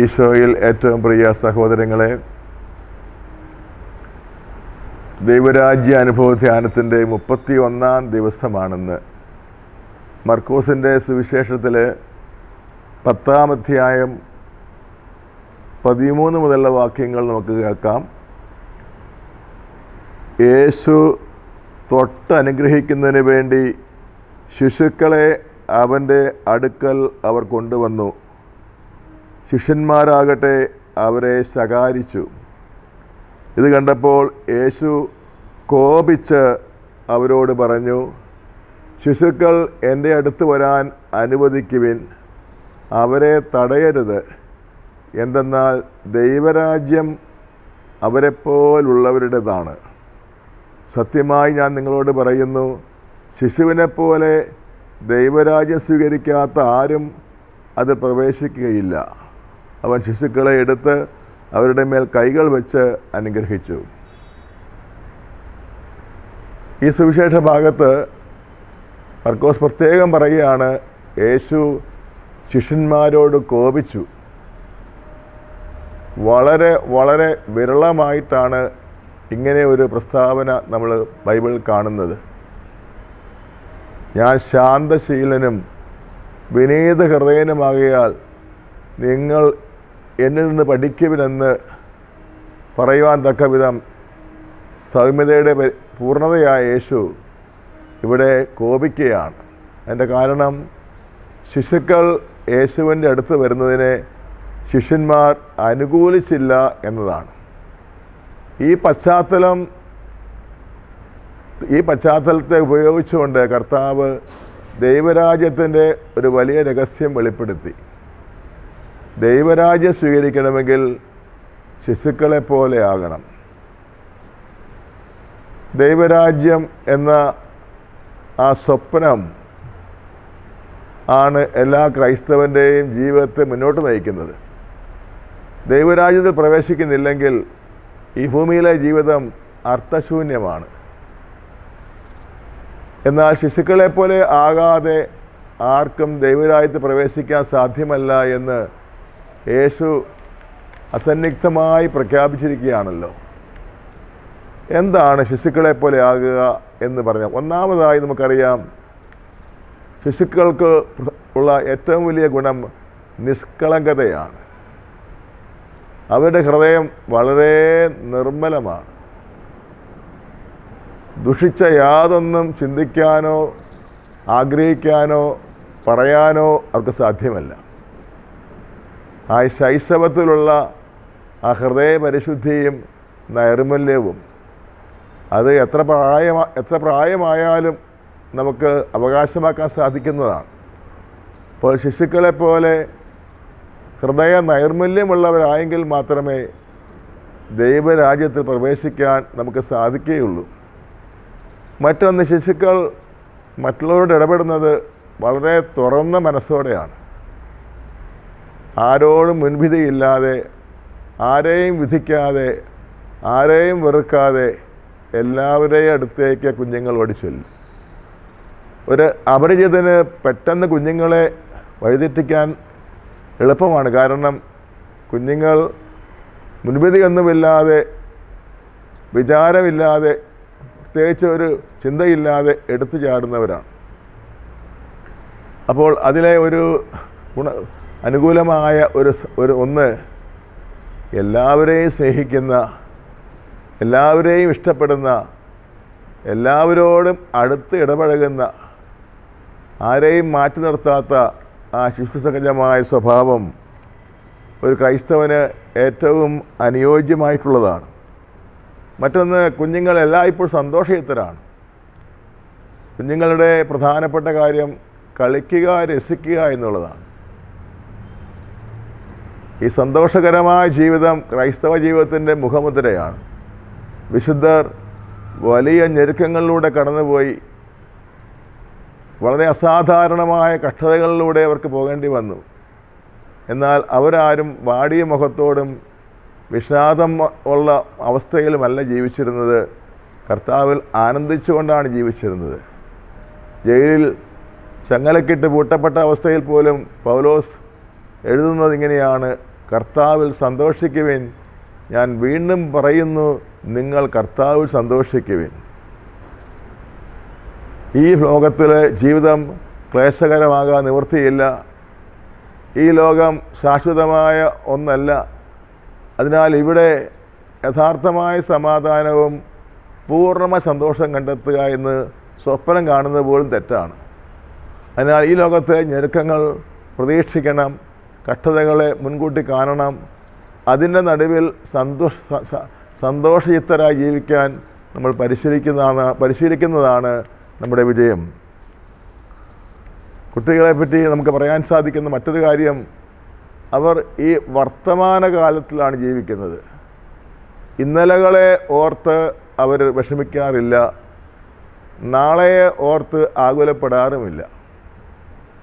ഈശോയിൽ ഏറ്റവും പ്രിയ സഹോദരങ്ങളെ ദൈവരാജ്യ അനുഭവ ധ്യാനത്തിന്റെ മുപ്പത്തി ഒന്നാം ദിവസമാണെന്ന്. മർക്കോസിന്റെ സുവിശേഷത്തിൽ പത്താം അധ്യായം പതിമൂന്ന് മുതലുള്ള വാക്യങ്ങൾ നമുക്ക് കേൾക്കാം. യേശു തൊട്ടനുഗ്രഹിക്കുന്നതിന് വേണ്ടി ശിശുക്കളെ അവന്റെ അടുക്കൽ അവർ കൊണ്ടുവന്നു. ശിഷ്യന്മാരാകട്ടെ അവരെ ശകാരിച്ചു. ഇത് കണ്ടപ്പോൾ യേശു കോപിച്ച് അവരോട് പറഞ്ഞു ശിശുക്കൾ എന്റെ അടുത്ത് വരാൻ അനുവദിക്കുവിൻ. അവരെ തടയരുത്. എന്തെന്നാൽ ദൈവരാജ്യം അവരെപ്പോലുള്ളവരുടേതാണ്. സത്യമായി ഞാൻ നിങ്ങളോട് പറയുന്നു ശിശുവിനെപ്പോലെ ദൈവരാജ്യം സ്വീകരിക്കാത്ത ആരും അത് പ്രവേശിക്കുകയില്ല. അവൻ ശിശുക്കളെ എടുത്ത് അവരുടെ മേൽ കൈകൾ വെച്ച് അനുഗ്രഹിച്ചു. ഈ സുവിശേഷ ഭാഗത്ത് മർക്കോസ് പ്രത്യേകം പറയുകയാണ് യേശു ശിഷ്യന്മാരോട് കോപിച്ചു. വളരെ വളരെ വിരളമായിട്ടാണ് ഇങ്ങനെ ഒരു പ്രസ്താവന നമ്മൾ ബൈബിളിൽ കാണുന്നത്. ഞാൻ ശാന്തശീലനും വിനീത ഹൃദയനുമാകിയാൽ നിങ്ങൾ എന്നിൽ നിന്ന് പഠിക്കുവിനെന്ന് പറയുവാൻ തക്ക വിധം സൗമ്യതയുടെ പൂർണതയായ യേശു ഇവിടെ കോപിക്കുകയാണ്. അതിന്റെ കാരണം ശിശുക്കൾ യേശുവിന്റെ അടുത്ത് വരുന്നതിനെ ശിഷ്യന്മാർ അനുകൂലിച്ചില്ല എന്നതാണ്. ഈ പശ്ചാത്തലം ഈ പശ്ചാത്തലത്തെ ഉപയോഗിച്ചുകൊണ്ട് കർത്താവ് ദൈവരാജ്യത്തിന്റെ ഒരു വലിയ രഹസ്യം വെളിപ്പെടുത്തി. ദൈവരാജ്യം സ്വീകരിക്കണമെങ്കിൽ ശിശുക്കളെ പോലെ ആകണം. ദൈവരാജ്യം എന്ന ആ സ്വപ്നം ആണ് എല്ലാ ക്രൈസ്തവന്റെയും ജീവിതത്തെ മുന്നോട്ട് നയിക്കുന്നത്. ദൈവരാജ്യത്തിൽ പ്രവേശിക്കുന്നില്ലെങ്കിൽ ഈ ഭൂമിയിലെ ജീവിതം അർത്ഥശൂന്യമാണ്. എന്നാൽ ശിശുക്കളെ പോലെ ആകാതെ ആർക്കും ദൈവരാജ്യത്ത് പ്രവേശിക്കാൻ സാധ്യമല്ല എന്ന് യേശു അസന്നിഗ്ധമായി പ്രഖ്യാപിച്ചിരിക്കുകയാണല്ലോ. എന്താണ് ശിശുക്കളെ പോലെ ആകുക എന്ന് പറഞ്ഞാൽ ഒന്നാമതായി നമുക്കറിയാം ശിശുക്കൾക്ക് ഉള്ള ഏറ്റവും വലിയ ഗുണം നിഷ്കളങ്കതയാണ്. അവരുടെ ഹൃദയം വളരെ നിർമ്മലമാണ്. ദുഷിച്ച യാതൊന്നും ചിന്തിക്കാനോ ആഗ്രഹിക്കാനോ പറയാനോ അവർക്ക് സാധ്യമല്ല. ആ ശൈശവത്തിലുള്ള ആ ഹൃദയ പരിശുദ്ധിയും നൈർമല്യവും. അത് എത്ര പ്രായമാ എത്ര പ്രായമായാലും നമുക്ക് അവകാശമാക്കാൻ സാധിക്കുന്നതാണ്. അപ്പോൾ ശിശുക്കളെ പോലെ ഹൃദയ നൈർമല്യമുള്ളവരായെങ്കിൽ മാത്രമേ ദൈവരാജ്യത്തിൽ പ്രവേശിക്കാൻ നമുക്ക് സാധിക്കുകയുള്ളൂ. മറ്റൊന്ന് ശിശുക്കൾ മറ്റുള്ളവരോട് ഇടപെടുന്നത് വളരെ തുറന്ന മനസ്സോടെയാണ്. ആരോടും മുൻവിധിയില്ലാതെ ആരെയും വിധിക്കാതെ ആരെയും വെറുക്കാതെ എല്ലാവരെയും അടുത്തേക്ക് കുഞ്ഞുങ്ങൾ ഓടിച്ചൊല്ലും. ഒരു അപരിചിതന് പെട്ടെന്ന് കുഞ്ഞുങ്ങളെ വഴിതെറ്റിക്കാൻ എളുപ്പമാണ്. കാരണം കുഞ്ഞുങ്ങൾ മുൻവിധിയൊന്നുമില്ലാതെ വിചാരമില്ലാതെ പ്രത്യേകിച്ച് ഒരു ചിന്തയില്ലാതെ എടുത്തു ചാടുന്നവരാണ്. അപ്പോൾ അതിലെ ഒരു ഗുണ അനുകൂലമായ ഒരു ഒരു ഒന്ന് എല്ലാവരെയും സ്നേഹിക്കുന്ന എല്ലാവരെയും ഇഷ്ടപ്പെടുന്ന എല്ലാവരോടും അടുത്ത് ഇടപഴകുന്ന ആരെയും മാറ്റി നിർത്താത്ത ആ ശിശുസഹജമായ സ്വഭാവം ഒരു ക്രൈസ്തവന് ഏറ്റവും അനുയോജ്യമായിട്ടുള്ളതാണ്. മറ്റൊന്ന് കുഞ്ഞുങ്ങൾ എല്ലായ്പ്പോഴും സന്തോഷയുക്തരാണ്. കുഞ്ഞുങ്ങളുടെ പ്രധാനപ്പെട്ട കാര്യം കളിക്കുക രസിക്കുക എന്നുള്ളതാണ്. ഈ സന്തോഷകരമായ ജീവിതം ക്രൈസ്തവ ജീവിതത്തിന്റെ മുഖമുദ്രയാണ്. വിശുദ്ധർ വലിയ ഞെരുക്കങ്ങളിലൂടെ കടന്നുപോയി. വളരെ അസാധാരണമായ കഷ്ടതകളിലൂടെ അവർക്ക് പോകേണ്ടി വന്നു. എന്നാൽ അവരാരും വാടിയ മുഖത്തോടും വിഷാദം ഉള്ള അവസ്ഥയിലുമല്ല ജീവിച്ചിരുന്നത്. കർത്താവിൽ ആനന്ദിച്ചുകൊണ്ടാണ് ജീവിച്ചിരുന്നത്. ജയിലിൽ ചങ്ങലക്കിട്ട് പൂട്ടപ്പെട്ട അവസ്ഥയിൽ പോലും പൗലോസ് എഴുതുന്നത് ഇങ്ങനെയാണ് കർത്താവിൽ സന്തോഷിക്കുവിൻ. ഞാൻ വീണ്ടും പറയുന്നു നിങ്ങൾ കർത്താവിൽ സന്തോഷിക്കുവിൻ. ഈ ലോകത്തിലെ ജീവിതം ക്ലേശകരമാകാൻ നിവൃത്തിയില്ല. ഈ ലോകം ശാശ്വതമായ ഒന്നല്ല. അതിനാൽ ഇവിടെ യഥാർത്ഥമായ സമാധാനവും പൂർണമായ സന്തോഷം കണ്ടെത്തുക എന്ന് സ്വപ്നം കാണുന്നത് പോലും തെറ്റാണ്. അതിനാൽ ഈ ലോകത്തെ ഞെരുക്കങ്ങൾ പ്രതീക്ഷിക്കണം. കഷ്ടതകളെ മുൻകൂട്ടി കാണണം. അതിന്റെ നടുവിൽ സന്തോഷ സന്തോഷയുക്തരായി ജീവിക്കാൻ നമ്മൾ പരിശീലിക്കുന്നതാണ് പരിശീലിക്കുന്നതാണ് നമ്മുടെ വിജയം. കുട്ടികളെ പറ്റി നമുക്ക് പറയാൻ സാധിക്കുന്ന മറ്റൊരു കാര്യം അവർ ഈ വർത്തമാനകാലത്തിലാണ് ജീവിക്കുന്നത്. ഇന്നലകളെ ഓർത്ത് അവർ വിഷമിക്കാറില്ല. നാളെയെ ഓർത്ത് ആകുലപ്പെടാറുമില്ല.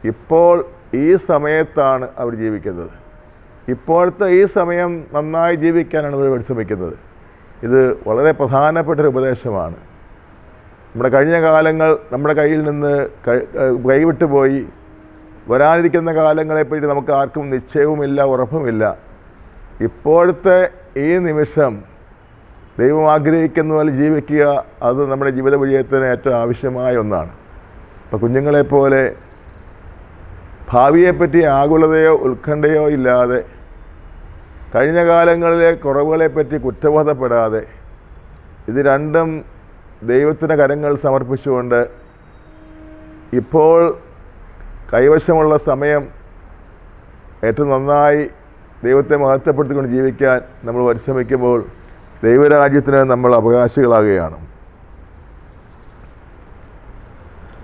ഇപ്പോൾ ഈ സമയത്താണ് അവർ ജീവിക്കുന്നത്. ഇപ്പോഴത്തെ ഈ സമയം നന്നായി ജീവിക്കാനാണ് അവർ പരിശ്രമിക്കുന്നത്. ഇത് വളരെ പ്രധാനപ്പെട്ട ഒരു ഉപദേശമാണ്. നമ്മുടെ കഴിഞ്ഞ കാലങ്ങൾ നമ്മുടെ കയ്യിൽ നിന്ന് കൈവിട്ടു പോയി. വരാനിരിക്കുന്ന കാലങ്ങളെപ്പറ്റി നമുക്ക് ആർക്കും നിശ്ചയവുമില്ല ഉറപ്പുമില്ല. ഇപ്പോഴത്തെ ഈ നിമിഷം ദൈവം ആഗ്രഹിക്കുന്ന പോലെ ജീവിക്കുക അത് നമ്മുടെ ജീവിത വിജയത്തിന് ഏറ്റവും ആവശ്യമായ ഒന്നാണ്. ഇപ്പോൾ കുഞ്ഞുങ്ങളെപ്പോലെ ഭാവിയെപ്പറ്റി ആകുലതയോ ഉത്കണ്ഠയോ ഇല്ലാതെ കഴിഞ്ഞ കാലങ്ങളിലെ കുറവുകളെപ്പറ്റി കുറ്റബോധപ്പെടാതെ ഇത് രണ്ടും ദൈവത്തിന്റെ കരങ്ങൾ സമർപ്പിച്ചുകൊണ്ട് ഇപ്പോൾ കൈവശമുള്ള സമയം ഏറ്റവും നന്നായി ദൈവത്തെ മഹത്വപ്പെടുത്തിക്കൊണ്ട് ജീവിക്കാൻ നമ്മൾ പരിശ്രമിക്കുമ്പോൾ ദൈവരാജ്യത്തിന് നമ്മൾ അവകാശികളാകുകയാണ്.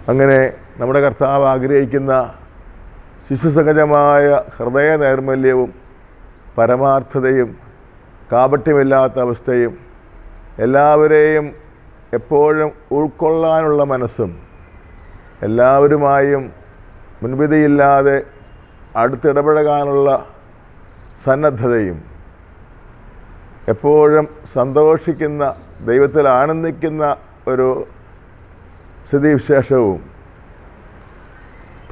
അങ്ങനെ നമ്മുടെ കർത്താവ് ആഗ്രഹിക്കുന്ന ശിശുസഹജമായ ഹൃദയ നൈർമല്യവും പരമാർത്ഥതയും കാപട്യമില്ലാത്ത അവസ്ഥയും എല്ലാവരെയും എപ്പോഴും ഉൾക്കൊള്ളാനുള്ള മനസ്സും എല്ലാവരുമായും മുൻവിധിയില്ലാതെ അടുത്തിടപഴകാനുള്ള സന്നദ്ധതയും എപ്പോഴും സന്തോഷിക്കുന്ന ദൈവത്തിൽ ആനന്ദിക്കുന്ന ഒരു സ്ഥിതിവിശേഷവും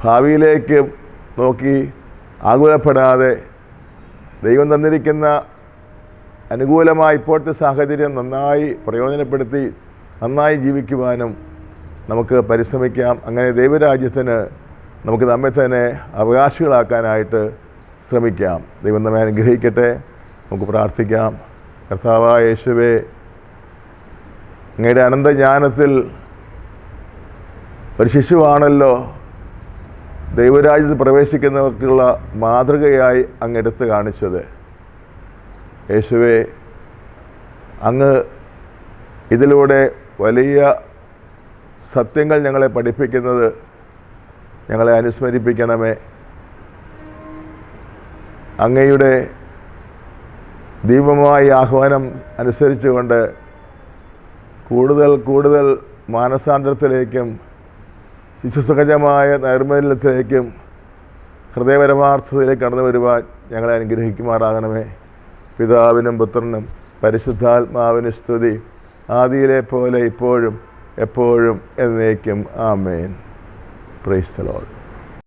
ഭാവിയിലേക്ക് നോക്കി ആകുലപ്പെടാതെ ദൈവം തന്നിരിക്കുന്ന അനുകൂലമായ ഇപ്പോഴത്തെ സാഹചര്യം നന്നായി പ്രയോജനപ്പെടുത്തി നന്നായി ജീവിക്കുവാനും നമുക്ക് പരിശ്രമിക്കാം. അങ്ങനെ ദൈവരാജ്യത്തിന് നമുക്ക് നമ്മെ തന്നെ അവകാശികളാക്കാനായിട്ട് ശ്രമിക്കാം. ദൈവം നമ്മെ അനുഗ്രഹിക്കട്ടെ. നമുക്ക് പ്രാർത്ഥിക്കാം. കർത്താവായ യേശുവേ അങ്ങയുടെ അനന്തജ്ഞാനത്തിൽ ഒരു ശിശുവാണല്ലോ. ദൈവരാജ്യത്ത് പ്രവേശിക്കുന്നവർക്കുള്ള മാതൃകയായി അങ്ങ് എടുത്ത് കാണിച്ചത്. യേശുവെ അങ്ങ് ഇതിലൂടെ വലിയ സത്യങ്ങൾ ഞങ്ങളെ പഠിപ്പിക്കുന്നത് ഞങ്ങളെ അനുസ്മരിപ്പിക്കണമേ. അങ്ങയുടെ ദീപമായ ആഹ്വാനം അനുസരിച്ചുകൊണ്ട് കൂടുതൽ കൂടുതൽ മാനസാന്തരത്തിലേക്കും ശിശുസഹജമായ നൈർമല്യത്തിലേക്കും ഹൃദയപരമാർത്ഥതയിലേക്ക് കടന്നു വരുവാൻ ഞങ്ങളെ അനുഗ്രഹിക്കുമാറാകണമേ. പിതാവിനും പുത്രനും പരിശുദ്ധാത്മാവിന് സ്തുതി. ആദിയിലെ പോലെ ഇപ്പോഴും എപ്പോഴും എന്നേക്കും. ആമേൻ. Praise the Lord